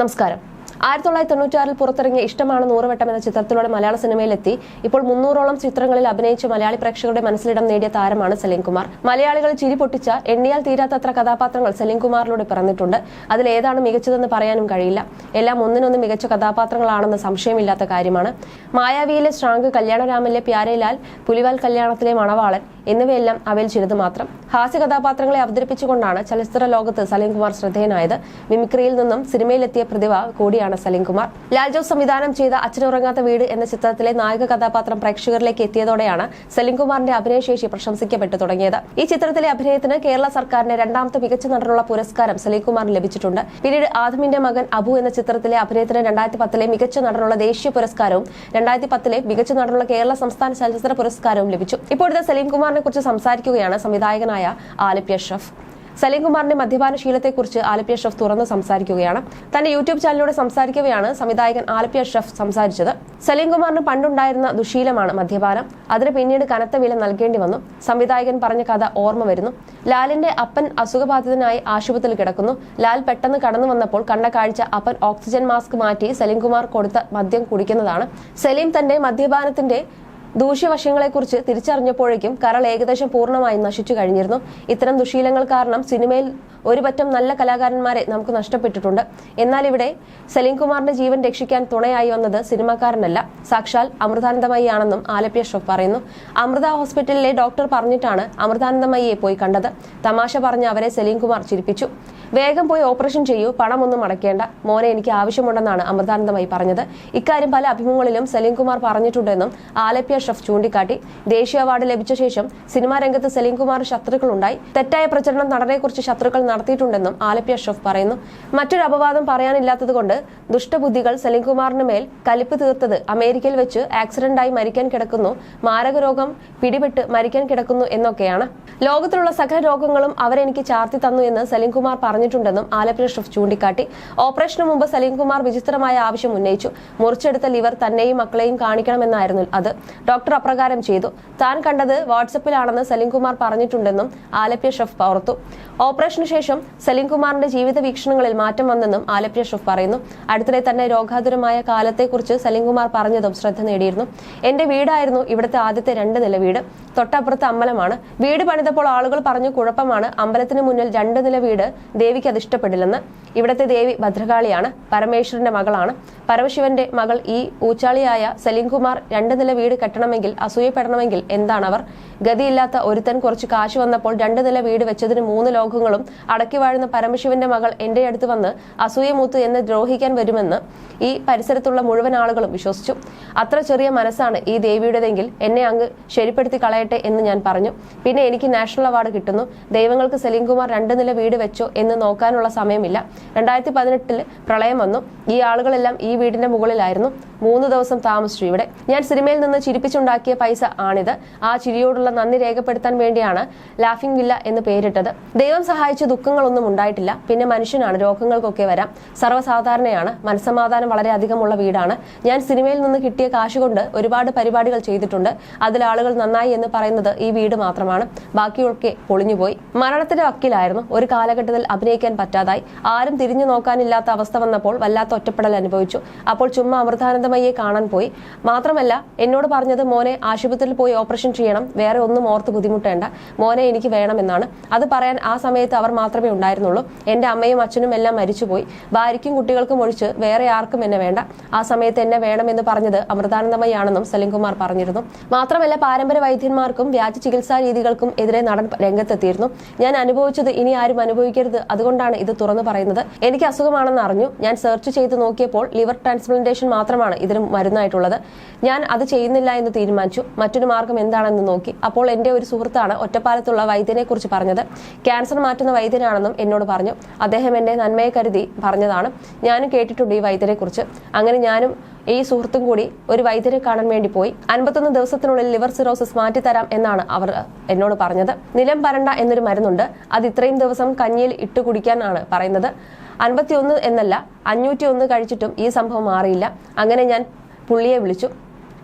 നമസ്കാരം. ആയിരത്തി തൊള്ളായിരത്തി തൊണ്ണൂറ്റാറിൽ പുറത്തിറങ്ങിയ ഇഷ്ടമാണ് നൂറുവട്ടം എന്ന ചിത്രത്തിലൂടെ മലയാള സിനിമയിലെത്തി. ഇപ്പോൾ മുന്നൂറോളം ചിത്രങ്ങളിൽ അഭിനയിച്ച് മലയാളി പ്രേക്ഷകരുടെ മനസ്സിലിടം നേടിയ താരമാണ് സലീം കുമാർ മലയാളികൾ ചിരി പൊട്ടിച്ച എണ്ണിയാൽ തീരാത്തത്ര കഥാപാത്രങ്ങൾ സലീം കുമാറിലൂടെ പിറന്നിട്ടുണ്ട്. അതിൽ ഏതാണ് മികച്ചതെന്ന് പറയാനും കഴിയില്ല. എല്ലാം ഒന്നിനൊന്ന് മികച്ച കഥാപാത്രങ്ങളാണെന്ന് സംശയമില്ലാത്ത കാര്യമാണ്. മായാവിയിലെ ശ്രാങ്ക് കല്യാണരാമനിലെ പ്യാരേലാൽ പുലിവാൽ കല്യാണത്തിലെ മണവാളൻ എന്നിവയെല്ലാം അവയിൽ ചിലത് മാത്രം. ഹാസ്യ കഥാപാത്രങ്ങളെ അവതരിപ്പിച്ചുകൊണ്ടാണ് ചലച്ചിത്ര ലോകത്ത് സലീം കുമാർ ശ്രദ്ധേയനായത്. മിമിക്രിയിൽ നിന്നും സിനിമയിലെത്തിയ പ്രതിഭ കൂടിയാണ് ലാൽ ജോസ് സംവിധാനം ചെയ്ത അച്ഛനുറങ്ങാത്ത വീട് എന്ന ചിത്രത്തിലെ നായക കഥാപാത്രം പ്രേക്ഷകരിലേക്ക് എത്തിയതോടെയാണ് സലീം കുമാറിന്റെ അഭിനയശേഷി പ്രശംസിക്കപ്പെട്ടു തുടങ്ങിയത്. ഈ ചിത്രത്തിലെ അഭിനയത്തിന് കേരള സർക്കാരിന്റെ രണ്ടാമത്തെ മികച്ച നടനുള്ള പുരസ്കാരം സലീം കുമാറിന് ലഭിച്ചിട്ടുണ്ട്. പിന്നീട് ആദമിന്റെ മകൻ അബു എന്ന ചിത്രത്തിലെ അഭിനയത്തിന് രണ്ടായിരത്തി പത്തിലെ മികച്ച നടനുള്ള ദേശീയ പുരസ്കാരവും രണ്ടായിരത്തി പത്തിലെ മികച്ച നടനുള്ള കേരള സംസ്ഥാന ചലച്ചിത്ര പുരസ്കാരവും ലഭിച്ചു. ഇപ്പോഴത്തെ സലീം കുമാറിനെ കുറിച്ച് സംസാരിക്കുകയാണ് സംവിധായകനായ ആലിപ്യ ഷെഫ്. സലീം കുമാറിന്റെ മദ്യപാന ശീലത്തെക്കുറിച്ച് ആലപ്യ ഷെഫ് തുറന്ന് സംസാരിക്കുകയാണ്. തന്റെ യൂട്യൂബ് ചാനലിലൂടെ സംസാരിക്കുകയാണ് സംവിധായകൻ ആലപ്യ ഷെഫ് സംസാരിച്ചത്. സലീം കുമാറിന് പണ്ടുണ്ടായിരുന്ന ദുശീലമാണ് മദ്യപാനം. അതിന് പിന്നീട് കനത്ത വില നൽകേണ്ടി വന്നു. സംവിധായകൻ പറഞ്ഞ കഥ ഓർമ്മ വരുന്നു. ലാലിന്റെ അപ്പൻ അസുഖബാധിതനായി ആശുപത്രിയിൽ കിടക്കുന്നു. ലാൽ പെട്ടെന്ന് കടന്നു വന്നപ്പോൾ കണ്ട കാഴ്ച അപ്പൻ ഓക്സിജൻ മാസ്ക് മാറ്റി സലീം കുമാർ കൊടുത്ത മദ്യം കുടിക്കുന്നതാണ്. സലീം തന്റെ മദ്യപാനത്തിന്റെ ദൂഷ്യവശങ്ങളെക്കുറിച്ച് തിരിച്ചറിഞ്ഞപ്പോഴേക്കും കരൾ ഏകദേശം പൂർണമായി നശിച്ചു കഴിഞ്ഞിരുന്നു. ഇത്തരം ദുശീലങ്ങൾ കാരണം സിനിമയിൽ ഒരുപറ്റം നല്ല കലാകാരന്മാരെ നമുക്ക് നഷ്ടപ്പെട്ടിട്ടുണ്ട്. എന്നാൽ ഇവിടെ സലീം കുമാറിന്റെ ജീവൻ രക്ഷിക്കാൻ തുണയായി വന്നത് സിനിമാക്കാരനല്ല. സാക്ഷാൽ അമൃതാനന്ദമയിയാണെന്നും ആലപ്പി അഷ്റഫ് പറയുന്നു. അമൃത ഹോസ്പിറ്റലിലെ ഡോക്ടർ പറഞ്ഞിട്ടാണ് അമൃതാനന്ദമയിയെ പോയി കണ്ടത്. തമാശ പറഞ്ഞ് അവരെ സലീം കുമാർ ചിരിപ്പിച്ചു. വേഗം പോയി ഓപ്പറേഷൻ ചെയ്യൂ പണമൊന്നും അടയ്ക്കേണ്ട മോനെ എനിക്ക് ആവശ്യമുണ്ടെന്നാണ് അമൃതാനന്ദമായി പറഞ്ഞത്. ഇക്കാര്യം പല അഭിമുഖങ്ങളിലും സലീം കുമാർ പറഞ്ഞിട്ടുണ്ടെന്നും ആലപ്യ ഷെഫ് ചൂണ്ടിക്കാട്ടി. ദേശീയ അവാർഡ് ലഭിച്ച ശേഷം സിനിമാ രംഗത്ത് സലീം കുമാർ ശത്രുക്കളുണ്ടായി. തെറ്റായ പ്രചരണം നടനെക്കുറിച്ച് ശത്രുക്കൾ നടത്തിയിട്ടുണ്ടെന്നും ആലപ്യ ഷെഫ് പറയുന്നു. മറ്റൊരു അപവാദം പറയാനില്ലാത്തതുകൊണ്ട് ദുഷ്ടബുദ്ധികൾ സലീം കുമാറിന് മേൽ കലിപ്പ് തീർത്തത് അമേരിക്കയിൽ വെച്ച് ആക്സിഡന്റായി മരിക്കാൻ കിടക്കുന്നു മാരകരോഗം പിടിപെട്ട് മരിക്കാൻ കിടക്കുന്നു എന്നൊക്കെയാണ്. ലോകത്തിലുള്ള സകല രോഗങ്ങളും അവരെനിക്ക് ചാർത്തി തന്നു എന്ന് സലീം കുമാർ പറഞ്ഞിട്ടുണ്ടെന്നും ആലപ്പുഴ ഷെഫ് ചൂണ്ടിക്കാട്ടി. ഓപ്പറേഷന് മുമ്പ് സലീംകുമാർ വിചിത്രമായ ആവശ്യം ഉന്നയിച്ചു. മുറിച്ചെടുത്ത ലിവർ തന്നെയും മക്കളെയും കാണിക്കണമെന്നായിരുന്നു അത്. ഡോക്ടർ അപ്രകാരം ചെയ്തു. താൻ കണ്ടത് വാട്സപ്പിലാണെന്ന് സലീംകുമാർ പറഞ്ഞിട്ടുണ്ടെന്നും ആലപ്പുഴ ഷെഫ് ഓർത്തു. ഓപ്പറേഷന് ശേഷം സലീംകുമാറിന്റെ ജീവിത വീക്ഷണങ്ങളിൽ മാറ്റം വന്നെന്നും ആലപ്പുഴ ഷെഫ് പറയുന്നു. അടുത്തിടെ തന്നെ രോഗാതുരമായ കാലത്തെക്കുറിച്ച് സലീംകുമാർ പറഞ്ഞതും ശ്രദ്ധ നേടിയിരുന്നു. എന്റെ വീടായിരുന്നു ഇവിടുത്തെ ആദ്യത്തെ രണ്ട് നില വീട്. തൊട്ടപ്പുറത്ത് അമ്പലമാണ്. വീട് പണിതപ്പോൾ ആളുകൾ പറഞ്ഞു കുഴപ്പമാണ്. അമ്പലത്തിന് മുന്നിൽ രണ്ട് നില വീട് ദേവിക്ക് അത് ഇഷ്ടപ്പെടില്ലെന്ന്. ഇവിടത്തെ ദേവി ഭദ്രകാളിയാണ്. പരമേശ്വരന്റെ മകളാണ്. പരമശിവന്റെ മകൾ ഈ ഊച്ചാളിയായ സലീം കുമാർ രണ്ട് നില വീട് കെട്ടണമെങ്കിൽ അസൂയപ്പെടണമെങ്കിൽ എന്താണ് അവർ? ഗതിയില്ലാത്ത ഒരുത്തൻ കുറച്ച് കാശ് വന്നപ്പോൾ രണ്ട് നില വീട് വെച്ചതിന് മൂന്ന് ലോകങ്ങളും അടക്കി വാഴുന്ന പരമശിവന്റെ മകൾ എന്റെ അടുത്ത് വന്ന് അസൂയമൂത്ത് എന്ന് ദ്രോഹിക്കാൻ വരുമെന്ന് ഈ പരിസരത്തുള്ള മുഴുവൻ ആളുകളും വിശ്വസിച്ചു. അത്ര ചെറിയ മനസ്സാണ് ഈ ദേവിയുടേതെങ്കിൽ എന്നെ അങ്ങ് ശരിപ്പെടുത്തി കളയട്ടെ എന്ന് ഞാൻ പറഞ്ഞു. പിന്നെ എനിക്ക് നാഷണൽ അവാർഡ് കിട്ടുന്നു. ദൈവങ്ങൾക്ക് സലീം കുമാർ രണ്ട് നില വീട് വെച്ചോ എന്ന് നോക്കാനുള്ള സമയമില്ല. രണ്ടായിരത്തി പതിനെട്ടിൽ പ്രളയം വന്നു. ഈ ആളുകളെല്ലാം ഈ വീടിന്റെ മുകളിലായിരുന്നു. മൂന്ന് ദിവസം താമസിച്ചു ഇവിടെ. ഞാൻ സിനിമയിൽ നിന്ന് ചിരിപ്പിച്ചുണ്ടാക്കിയ പൈസ ആണിത്. ആ ചിരിയോടുള്ള നന്ദി രേഖപ്പെടുത്താൻ വേണ്ടിയാണ് ലാഫിംഗ് വില്ല എന്ന് പേരിട്ടത്. ദൈവം സഹായിച്ച ദുഃഖങ്ങളൊന്നും ഉണ്ടായിട്ടില്ല. പിന്നെ മനുഷ്യനാണ് രോഗങ്ങൾക്കൊക്കെ വരാം. സർവസാധാരണയാണ് മനസ്സമാധാനം വളരെ അധികമുള്ള വീടാണ്. ഞാൻ സിനിമയിൽ നിന്ന് കിട്ടിയ കാശ് കൊണ്ട് ഒരുപാട് പരിപാടികൾ ചെയ്തിട്ടുണ്ട്. അതിൽ ആളുകൾ നന്നായി എന്ന് പറയുന്നത് ഈ വീട് മാത്രമാണ്. ബാക്കിയൊക്കെ പൊളിഞ്ഞുപോയി. മരണത്തിന്റെ വക്കിലായിരുന്നു. ഒരു കാലഘട്ടത്തിൽ അഭിനയിക്കാൻ പറ്റാതായി. ആരും തിരിഞ്ഞു നോക്കാനില്ലാത്ത അവസ്ഥ വന്നപ്പോൾ വല്ലാത്ത ഒറ്റപ്പെടൽ അനുഭവിച്ചു. അപ്പോൾ ചുമ്മാ അമൃതാനന്ദമയെ കാണാൻ പോയി. മാത്രമല്ല എന്നോട് പറഞ്ഞത് മോനെ ആശുപത്രിയിൽ പോയി ഓപ്പറേഷൻ ചെയ്യണം വേറെ ഒന്നും ഓർത്ത് ബുദ്ധിമുട്ടേണ്ട മോനെ എനിക്ക് വേണമെന്നാണ്. അത് പറയാൻ ആ സമയത്ത് അവർ മാത്രമേ ഉണ്ടായിരുന്നുള്ളൂ. എന്റെ അമ്മയും അച്ഛനും എല്ലാം മരിച്ചുപോയി. ഭാര്യയ്ക്കും കുട്ടികൾക്കും ഒഴിച്ച് വേറെ ആർക്കും എന്നെ വേണ്ട. ആ സമയത്ത് എന്നെ വേണമെന്ന് പറഞ്ഞത് അമൃതാനന്ദമയാണെന്നും സലിംകുമാർ പറഞ്ഞിരുന്നു. മാത്രമല്ല പാരമ്പര്യ വൈദ്യന്മാർക്കും വ്യാജ ചികിത്സാ രീതികൾക്കും എതിരെ നടൻ രംഗത്തെത്തിയിരുന്നു. ഞാൻ അനുഭവിച്ചത് ഇനി ആരും അനുഭവിക്കരുത്. അതുകൊണ്ടാണ് ഇത് തുറന്നു പറയുന്നത്. എനിക്ക് അസുഖമാണെന്ന് അറിഞ്ഞു. ഞാൻ സെർച്ച് ചെയ്ത് നോക്കിയപ്പോൾ ലിവർ ട്രാൻസ്പ്ലാന്റേഷൻ മാത്രമാണ് ഇതിന് മരുന്നായിട്ടുള്ളത്. ഞാൻ അത് ചെയ്യുന്നില്ല എന്ന് തീരുമാനിച്ചു. മറ്റൊരു മാർഗം എന്താണെന്ന് നോക്കി. അപ്പോൾ എന്റെ ഒരു സുഹൃത്താണ് ഒറ്റപ്പാലത്തുള്ള വൈദ്യനെ കുറിച്ച് പറഞ്ഞത്. ക്യാൻസർ മാറ്റുന്ന വൈദ്യനാണെന്നും എന്നോട് പറഞ്ഞു. അദ്ദേഹം എന്നെ നന്മയെ കരുതി പറഞ്ഞതാണ്. ഞാനും കേട്ടിട്ടുണ്ട് ഈ വൈദ്യനെ കുറിച്ച് അങ്ങനെ ഞാനും ഈ സുഹൃത്തും കൂടി ഒരു വൈദ്യരെ കാണാൻ വേണ്ടി പോയി. അൻപത്തൊന്ന് ദിവസത്തിനുള്ളിൽ ലിവർ സിറോസിസ് മാറ്റിത്തരാം എന്നാണ് അവർ എന്നോട് പറഞ്ഞത്. നിലം പരണ്ട എന്നൊരു മരുന്നുണ്ട്. അത് ഇത്രയും ദിവസം കഞ്ഞിയിൽ ഇട്ട് കുടിക്കാനാണ് പറയുന്നത്. അൻപത്തിയൊന്ന് എന്നല്ല അഞ്ഞൂറ്റി ഒന്ന് കഴിച്ചിട്ടും ഈ സംഭവം മാറിയില്ല. അങ്ങനെ ഞാൻ പുള്ളിയെ വിളിച്ചു.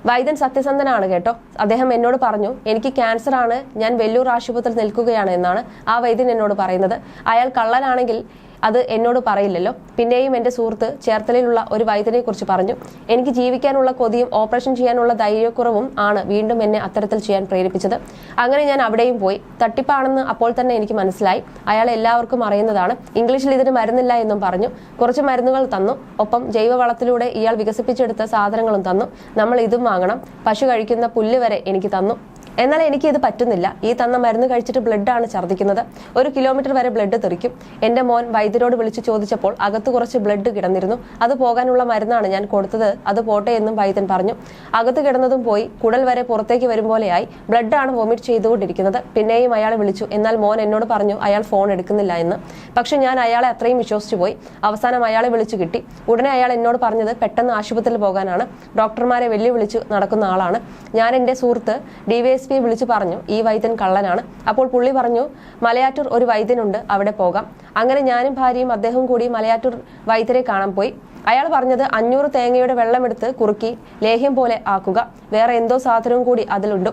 വൈദ്യൻ സത്യസന്ധനാണ് കേട്ടോ. അദ്ദേഹം എന്നോട് പറഞ്ഞു എനിക്ക് ക്യാൻസർ ആണ്. ഞാൻ വെല്ലൂർ ആശുപത്രിയിൽ നിൽക്കുകയാണ് എന്നാണ് ആ വൈദ്യൻ എന്നോട് പറയുന്നത്. അയാൾ കള്ളനാണെങ്കിൽ അത് എന്നോട് പറയില്ലല്ലോ. പിന്നെയും എന്റെ സുഹൃത്ത് ചേർത്തലയിലുള്ള ഒരു വൈദ്യനെ കുറിച്ച് പറഞ്ഞു. എനിക്ക് ജീവിക്കാനുള്ള കൊതിയും ഓപ്പറേഷൻ ചെയ്യാനുള്ള ധൈര്യക്കുറവും ആണ് വീണ്ടും എന്നെ അത്തരത്തിൽ ചെയ്യാൻ പ്രേരിപ്പിച്ചത്. അങ്ങനെ ഞാൻ അവിടെയും പോയി. തട്ടിപ്പാണെന്ന് അപ്പോൾ തന്നെ എനിക്ക് മനസ്സിലായി. അയാൾ എല്ലാവർക്കും അറിയുന്നതാണ്. ഇംഗ്ലീഷിൽ ഇതിന് മരുന്നില്ല എന്നും പറഞ്ഞു. കുറച്ച് മരുന്നുകൾ തന്നു. ഒപ്പം ജൈവവളത്തിലൂടെ ഇയാൾ വികസിപ്പിച്ചെടുത്ത സാധനങ്ങളും തന്നു. നമ്മൾ ഇതും വാങ്ങണം. പശു കഴിക്കുന്ന പുല്ല് വരെ എനിക്ക് തന്നു. എന്നാൽ എനിക്ക് ഇത് പറ്റുന്നില്ല. ഈ തന്ന മരുന്ന് കഴിച്ചിട്ട് ബ്ലഡാണ് ഛർദ്ദിക്കുന്നത്. ഒരു കിലോമീറ്റർ വരെ ബ്ലഡ് തെറിക്കും. എന്റെ മോൻ വൈദ്യരോട് വിളിച്ചു ചോദിച്ചപ്പോൾ അകത്ത് കുറച്ച് ബ്ലഡ് കിടന്നിരുന്നു. അത് പോകാനുള്ള മരുന്നാണ് ഞാൻ കൊടുത്തത്. അത് പോട്ടെ എന്നും വൈദ്യൻ പറഞ്ഞു. അകത്ത് കിടന്നതും പോയി. കുടൽ വരെ പുറത്തേക്ക് വരും പോലെയായി ബ്ലഡാണ് വോമിറ്റ് ചെയ്തുകൊണ്ടിരിക്കുന്നത്. പിന്നെയും അയാൾ വിളിച്ചു. എന്നാൽ മോൻ എന്നോട് പറഞ്ഞു അയാൾ ഫോൺ എടുക്കുന്നില്ല എന്ന്. പക്ഷെ ഞാൻ അയാളെ അത്രയും വിശ്വസിച്ചു പോയി. അവസാനം അയാളെ വിളിച്ചു കിട്ടി. ഉടനെ അയാൾ എന്നോട് പറഞ്ഞത് പെട്ടെന്ന് ആശുപത്രിയിൽ പോകാനാണ്. ഡോക്ടർമാരെ വെല്ലുവിളിച്ചു നടക്കുന്ന ആളാണ്. ഞാൻ എന്റെ സുഹൃത്ത് ഡിവൈഎസ്പിയെ വിളിച്ചു പറഞ്ഞു ഈ വൈദ്യൻ കള്ളനാണ്. അപ്പോൾ പുള്ളി പറഞ്ഞു മലയാറ്റൂർ ഒരു വൈദ്യനുണ്ട് അവിടെ പോകാം. അങ്ങനെ ഞാനും ഭാര്യയും അദ്ദേഹവും കൂടി മലയാറ്റൂർ വൈദ്യരെ കാണാൻ പോയി. അയാൾ പറഞ്ഞത് അഞ്ഞൂറ് തേങ്ങയുടെ വെള്ളമെടുത്ത് കുറുക്കി ലേഹ്യം പോലെ ആക്കുക. വേറെ എന്തോ സാധനവും കൂടി അതിലുണ്ട്.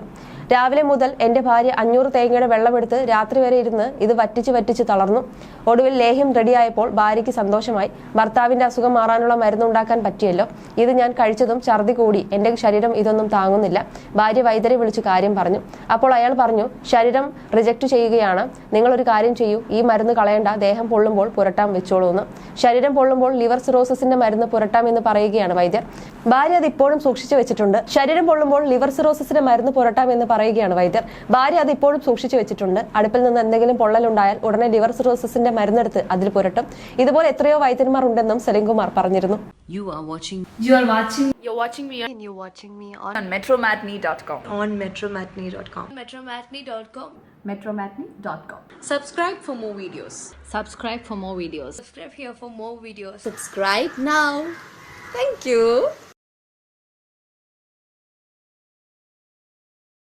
രാവിലെ മുതൽ എന്റെ ഭാര്യ അഞ്ഞൂറ് തേങ്ങയുടെ വെള്ളമെടുത്ത് രാത്രി വരെ ഇരുന്ന് ഇത് വറ്റിച്ച് വറ്റിച്ച് തളർന്നു. ഒടുവിൽ ലേഹ്യം റെഡിയായപ്പോൾ ഭാര്യയ്ക്ക് സന്തോഷമായി. ഭർത്താവിന്റെ അസുഖം മാറാനുള്ള മരുന്നുണ്ടാക്കാൻ പറ്റിയല്ലോ. ഇത് ഞാൻ കഴിച്ചതും ഛർദി കൂടി. എന്റെ ശരീരം ഇതൊന്നും താങ്ങുന്നില്ല. ഭാര്യ വൈദ്യരെ വിളിച്ചു കാര്യം പറഞ്ഞു. അപ്പോൾ അയാൾ പറഞ്ഞു ശരീരം റിജക്ട് ചെയ്യുകയാണ്. നിങ്ങൾ ഒരു കാര്യം ചെയ്യൂ. ഈ മരുന്ന് കളയണ്ട. ദേഹം പൊള്ളുമ്പോൾ പുരട്ടാൻ വെച്ചോളൂ എന്ന്. ശരീരം പൊള്ളുമ്പോൾ ലിവർ സിറോസിന്റെ മരുന്ന് പുരട്ടാം എന്ന് പറയുകയാണ് വൈദ്യർ. ഭാര്യ അത് ഇപ്പോഴും സൂക്ഷിച്ചു വെച്ചിട്ടുണ്ട്. ശരീരം പൊള്ളുമ്പോൾ ലിവർ സിറോസിന്റെ മരുന്ന് പുരട്ടാം എന്ന് പറയുകയാണ് വൈദ്യർ. ഭാര്യ അത് ഇപ്പോഴും സൂക്ഷിച്ചു വെച്ചിട്ടുണ്ട്. അടുപ്പിൽ നിന്ന് എന്തെങ്കിലും പൊള്ളലുണ്ടായാൽ ഉടനെ ലിവർ സിറോസിന്റെ മരുന്നെടുത്ത് അതിൽ പുരട്ടും. ഇതുപോലെ എത്രയോ വൈദ്യന്മാർ ഉണ്ടെന്നും സലിംകുമാർ പറഞ്ഞിരുന്നു. Thank you.